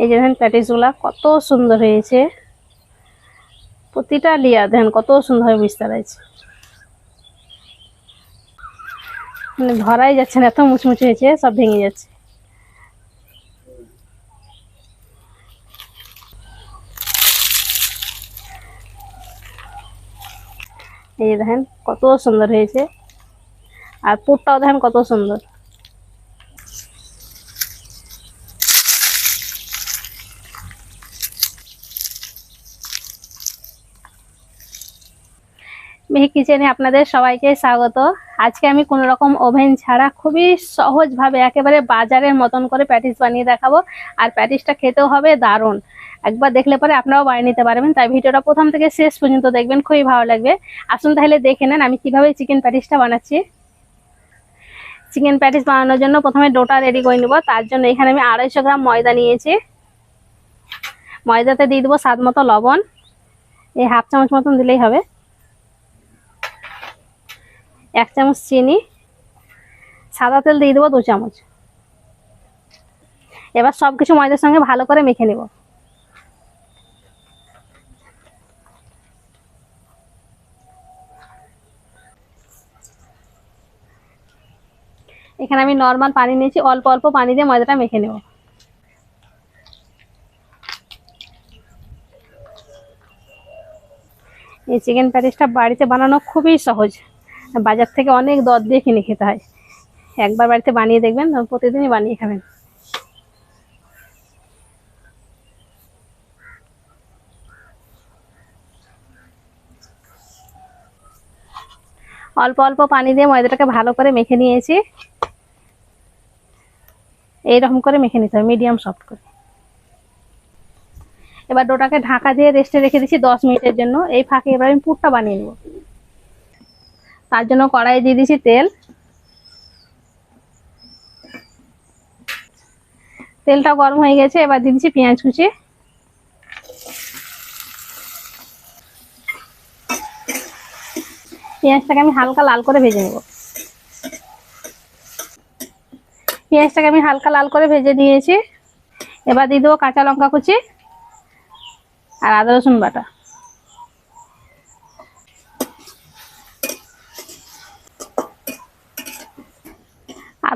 এই যে দেখেন প্যাটিসগুলা কত সুন্দর হয়েছে। প্রতিটা লিয়া দেখেন কত সুন্দরভাবে বিস্তার আছে মানে ধরাই যাচ্ছে না, এত মুচমুচে হয়েছে, সব ভেঙে যাচ্ছে। এই দেখেন কত সুন্দর হয়েছে। আর পুরটাও দেখেন কত সুন্দর। কিচেনে আপনাদের সবাইকে স্বাগত। আজকে আমি কোনো রকম ওভেন ছাড়া খুবই সহজভাবে একেবারে বাজারের মতন করে প্যাটিস বানিয়ে দেখাবো। আর প্যাটিসটা খেতেও হবে দারুণ। একবার দেখলে পরে আপনারাও বানিয়ে নিতে পারবেন। তাই ভিডিওটা প্রথম থেকে শেষ পর্যন্ত দেখবেন, খুবই ভালো লাগবে। আসুন তাহলে দেখে নেন আমি কীভাবে চিকেন প্যাটিসটা বানাচ্ছি। চিকেন প্যাটিস বানানোর জন্য প্রথমে ডোটা রেডি করে নেব। তার জন্য এখানে আমি আড়াইশো গ্রাম ময়দা নিয়েছি। ময়দাতে দিয়ে দেবো স্বাদ মতো লবণ। এই হাফ চামচ মতন দিলেই হবে। এক চামচ চিনি, সাদা তেল দিয়ে দেবো দু চামচ। এবার সব কিছু ময়দার সঙ্গে ভালো করে মেখে নেব। এখানে আমি নর্মাল পানি নিয়েছি, অল্প অল্প পানি দিয়ে ময়দাটা মেখে নেব। এই চিকেন প্যাটিসটা বাড়িতে বানানো খুবই সহজ। বাজার থেকে অনেক দর দিয়ে কিনে খেতে হয়। একবার বাড়িতে বানিয়ে দেখবেন প্রতিদিনই বানিয়ে খাবেন। অল্প অল্প পানি দিয়ে ময়দাটাকে ভালো করে মেখে নিয়েছি। এইরকম করে মেখে নিতে হবে মিডিয়াম সফট করে। এবার ডোটাকে ঢাকা দিয়ে রেস্টে রেখে দিচ্ছি দশ মিনিটের জন্য। এই ফাঁকে এবার আমি পুরটা বানিয়ে নেব। তার জন্য কড়াই দিয়ে দিচ্ছি তেল। তেলটা গরম হয়ে গেছে, এবার দিয়ে দিচ্ছি পেঁয়াজ কুচি। পেঁয়াজটাকে আমি হালকা লাল করে ভেজে নেব। পেঁয়াজটাকে আমি হালকা লাল করে ভেজে নিয়েছি। এবার দিয়ে দেবো কাঁচা লঙ্কা কুচি আর আদা রসুন বাটা।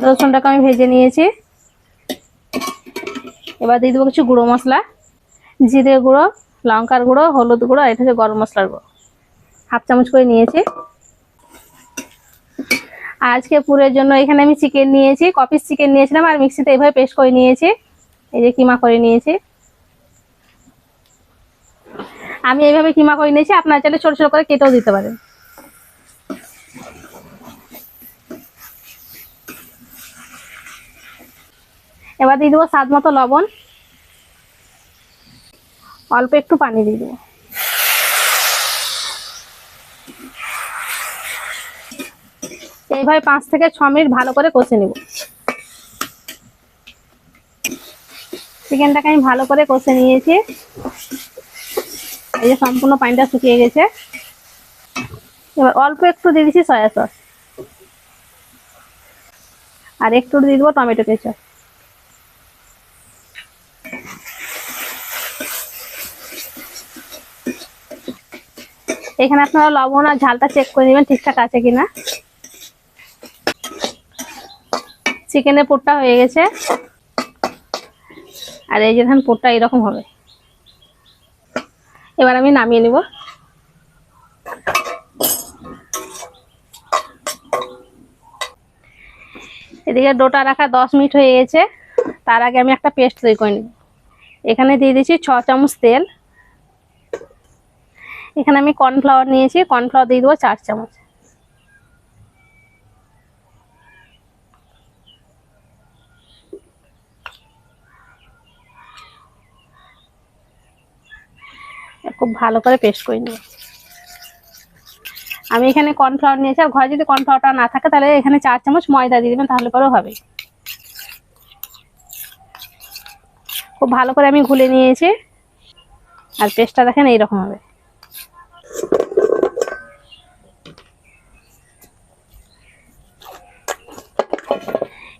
আদা রসুনটাকে আমি ভেজে নিয়েছি। এবার দিয়ে দেবো কিছু গুঁড়ো মশলা, জিরে গুঁড়ো, লঙ্কার গুঁড়ো, হলুদ গুঁড়ো এটা হচ্ছে গরম মশলার গুঁড়ো। হাফ চামচ করে নিয়েছি। আজকে পুরের জন্য এখানে আমি চিকেন নিয়েছি, কপিস চিকেন নিয়েছিলাম আর মিক্সিতে এইভাবে পেস্ট করে নিয়েছি। এই যে কিমা করে নিয়েছি। আমি এইভাবে কিমা করে নিয়েছি, আপনার চাইলে ছোট ছোট করে কেটেও দিতে পারেন। এবার দিয়ে দেবো স্বাদ মতো লবণ। অল্প একটু পানি দিয়ে দেবো। এইভাবে পাঁচ থেকে ছ মিনিট ভালো করে কষে নেব। চিকেনটাকে আমি ভালো করে কষে নিয়েছি। এই যে সম্পূর্ণ পানিটা শুকিয়ে গেছে। এবার অল্প একটু দিয়ে দিচ্ছি সয়া সস। আর একটু দিয়ে দেবো টমেটো কেচাপ। এখানে আপনারা লবণ আর ঝালটা চেক করে নেবেন ঠিকঠাক আছে কিনা। চিকেনের পোটটা হয়ে গেছে। আর এই যে ধান পোটটা এরকম হবে। এবার আমি নামিয়ে নিব। এদিকে ডোটা রাখা দশ মিনিট হয়ে গেছে। তার আগে আমি একটা পেস্ট তৈরি করে নিব। এখানে দিয়ে দিচ্ছি ছ চামচ তেল। এখানে আমি কর্নফ্লাওয়ার নিয়েছি কর্নফ্লাওয়ার দিয়ে দেবো চার চামচ। খুব ভালো করে পেস্ট করে নেব। আমি এখানে কর্নফ্লাওয়ার নিয়েছি, আর ঘরে যদি কর্নফ্লাওয়ারটা না থাকে, তাহলে এখানে চার চামচ ময়দা দিয়ে দেবেন, তাহলে পরেও হবে। খুব ভালো করে আমি ঘুলে নিয়েছি, আর পেস্টটা দেখেন এইরকম হবে।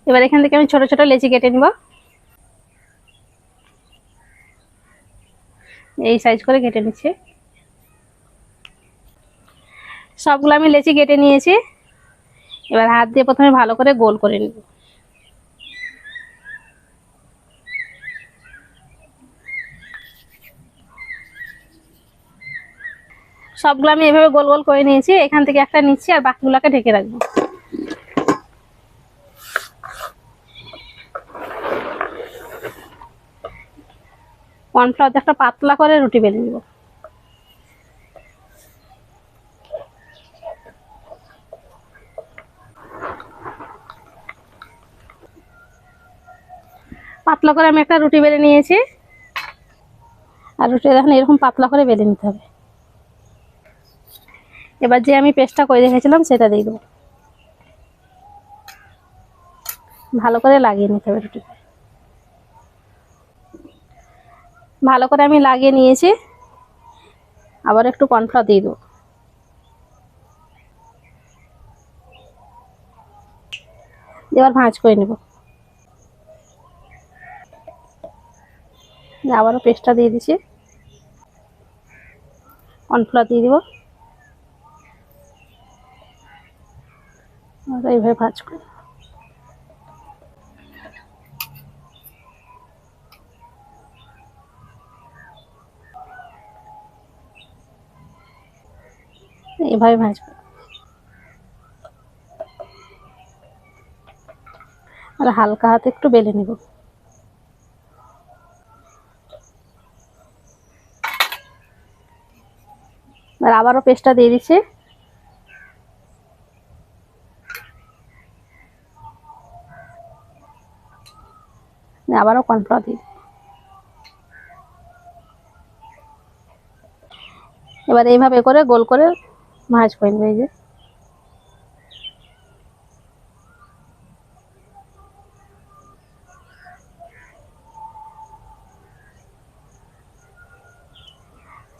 এবার এখান থেকে আমি ছোট ছোট লেচি কেটে নিব। এই সাইজ করে কেটে নিচ্ছি। সবগুলো আমি লেচি কেটে নিয়েছি। এবার হাত দিয়ে প্রথমে ভালো করে গোল করে নিব। সবগুলো আমি এভাবে গোল গোল করে নিয়েছি। এখান থেকে একটা নিচ্ছি আর বাকিগুলোকে ঢেকে রাখব। কর্নফ্লাওয়ার একটা পাতলা করে রুটি বেলে নিব। পাতলা করে আমি একটা রুটি বেলে নিয়েছি। আর রুটি দেখেন এরকম পাতলা করে বেলে নিতে হবে। এবার যে আমি পেস্টটা করে রেখেছিলাম সেটা দিয়ে দেবো। ভালো করে লাগিয়ে নিতে হবে রুটি ভালো করে আমি লাগিয়ে নিয়েছি। আবার একটু কর্নফ্লাওয়ার দিয়ে দেবো। এবার ভাঁজ করে নেব। আবারও পেস্টটা দিয়ে দিচ্ছি। কর্নফ্লাওয়ার দিয়ে দিব। এইভাবে ভাঁজ করে এইভাবে ভাঁজ করে। আর হালকা হাতে একটু বেলে নেব। আর আবারও পেস্টটা দিয়ে দিচ্ছি। আবারও কর্নফ্লাওয়ার দিই এবার এইভাবে করে গোল করে করে নেবে এই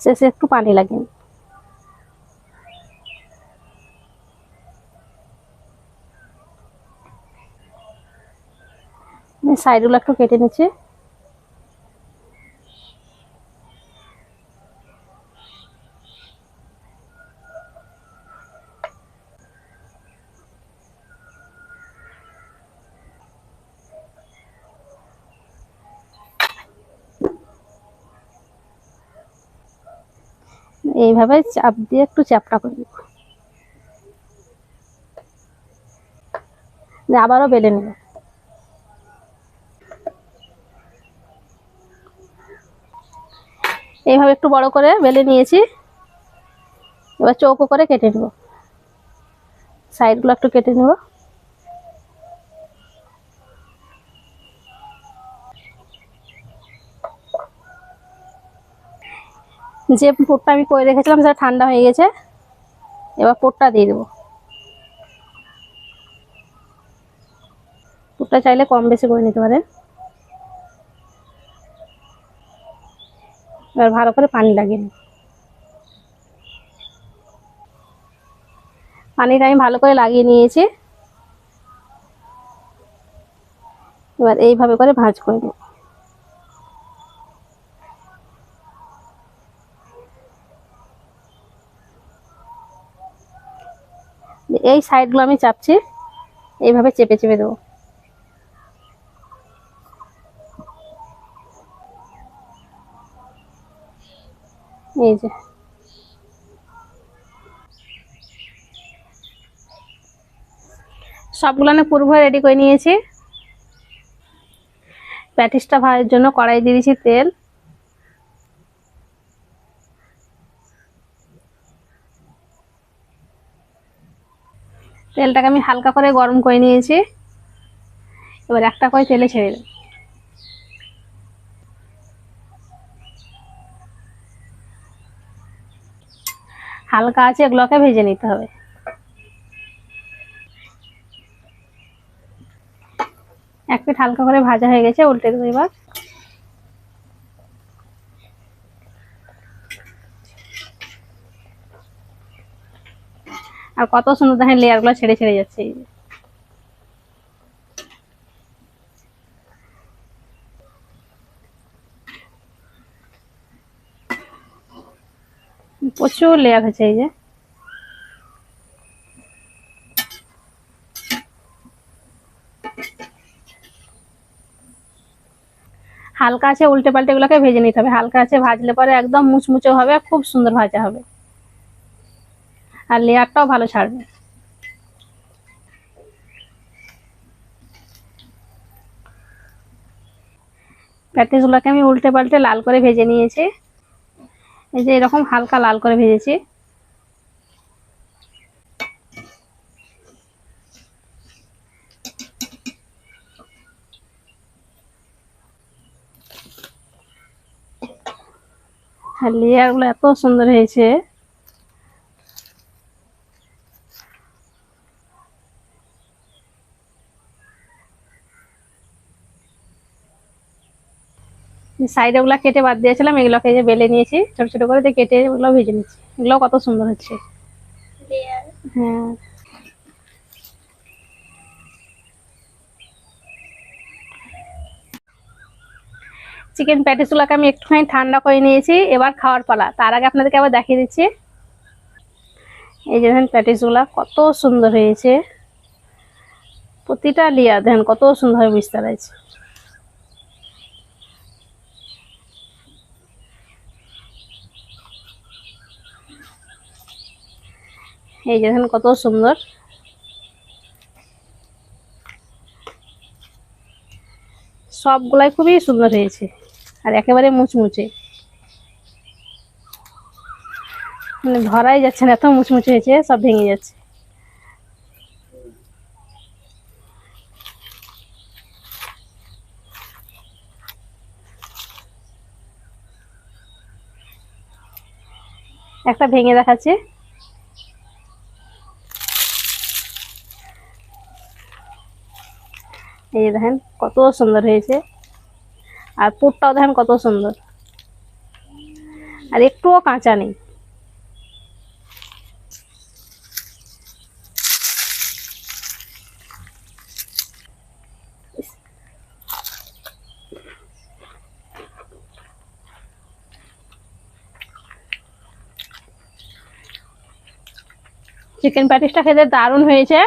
শেষে একটু পানি নেব। সাইডগুলো একটু কেটে নিচ্ছি এইভাবে চাপ দিয়ে একটু চ্যাপটা করে নেব। আবারও বেলে নেব। এইভাবে একটু বড় করে বেলে নিয়েছি। এবার চৌকো করে কেটে নেব। সাইডগুলো একটু কেটে নেব। যে পোটটা আমি করে রেখেছিলাম সেটা ঠান্ডা হয়ে গেছে। এবার পোটটা দিয়ে দেবো। পোটটা চাইলে কম বেশি করে নিতে পারেন। এবার ভালো করে পানি লাগিয়ে পানিটা আমি ভালো করে লাগিয়ে নিয়েছি। এবার এইভাবে করে ভাঁজ করে নেব। এই সাইডগুলো আমি চাপছি। এইভাবে চেপে চেপে দেবো। এই যে। সবগুলো না পূর্ব রেডি করে নিয়েছি। প্যাটিসটা ভাজার জন্য কড়াই দিয়েছি তেল। তেলটাকে আমি হালকা করে গরম করে নিয়েছি। এবার একটা করে তেলে ছেড়ে দেব। হালকা আছে, এগুলোকে ভেজে নিতে হবে। এক পিঠ হালকা করে ভাজা হয়ে গেছে, উল্টে দেবো এবার। আর কত সুন্দর দেখেন লেয়ারগুলো ছেড়ে ছেড়ে যাচ্ছে। প্রচুর লেয়ার হয়েছে এই যে। হালকা আছে উল্টে পাল্টে এগুলোকে ভেজে নিতে হবে। হালকা আছে, ভাজলে পরে একদম মুচমুচে হবে, খুব সুন্দর ভাজা হবে। আর লেয়ারটাও ভালো ছাড়বে। প্যাটিসগুলোকে আমি উল্টে পাল্টে লাল করে ভেজে নিয়েছি। এই যে এরকম হালকা লাল করে ভেজেছি। আর লেয়ারগুলো এত সুন্দর হয়েছে। সাইডে গুলা কেটে বাদ দিয়েছিলাম এগুলোকে যে বেলে নিয়েছি ছোট ছোট করে কেটে ওগুলো ভেজে নিচ্ছি। এগুলো কত সুন্দর হচ্ছে। হ্যাঁ। চিকেন প্যাটিসগুলোকে আমি একটুখানি ঠান্ডা করে নিয়েছি এবার খাওয়ার পালা। তার আগে আপনাদেরকে আবার দেখিয়ে দিচ্ছি। এই যে দেখেন প্যাটিসগুলো কত সুন্দর হয়েছে। প্রতিটা লেয়ার দেখেন কত সুন্দরভাবে বুঝতে পারছি এই যে দেখেন কত সুন্দর। সবগুলাই খুবই সুন্দর হয়েছে আর একেবারে মুচমুচে। মানে ধরাই যাচ্ছে না, এত মুচমুচে হয়েছে, সব ভেঙে যাচ্ছে। একটা ভেঙে দেখাচ্ছে। এই দেখেন, কত সুন্দর হয়েছে। আর পুরটাও দেখেন কত সুন্দর। আর একটুও কাঁচা নেই। চিকেন প্যাটিসটা খেতে দারুণ হয়েছে।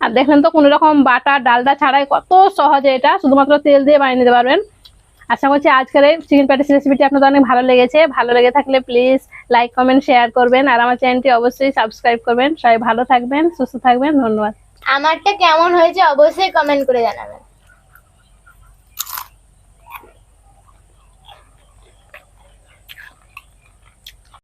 আর দেখলেন তো কোনো রকম বাটা, ডালডা ছাড়াই কত সহজে এটা শুধুমাত্র তেল দিয়ে বানিয়ে নিতে পারবেন। আশা করছি আজকের এই চিকেন প্যাটিস রেসিপিটি আপনাদের অনেক ভালো লেগেছে। ভালো লেগে থাকলে প্লিজ লাইক কমেন্ট শেয়ার করবেন। আর আমার চ্যানেলটি অবশ্যই সাবস্ক্রাইব করবেন। সবাই ভালো থাকবেন, সুস্থ থাকবেন। ধন্যবাদ। আমারটা কেমন হয়েছে অবশ্যই কমেন্ট করে জানাবেন।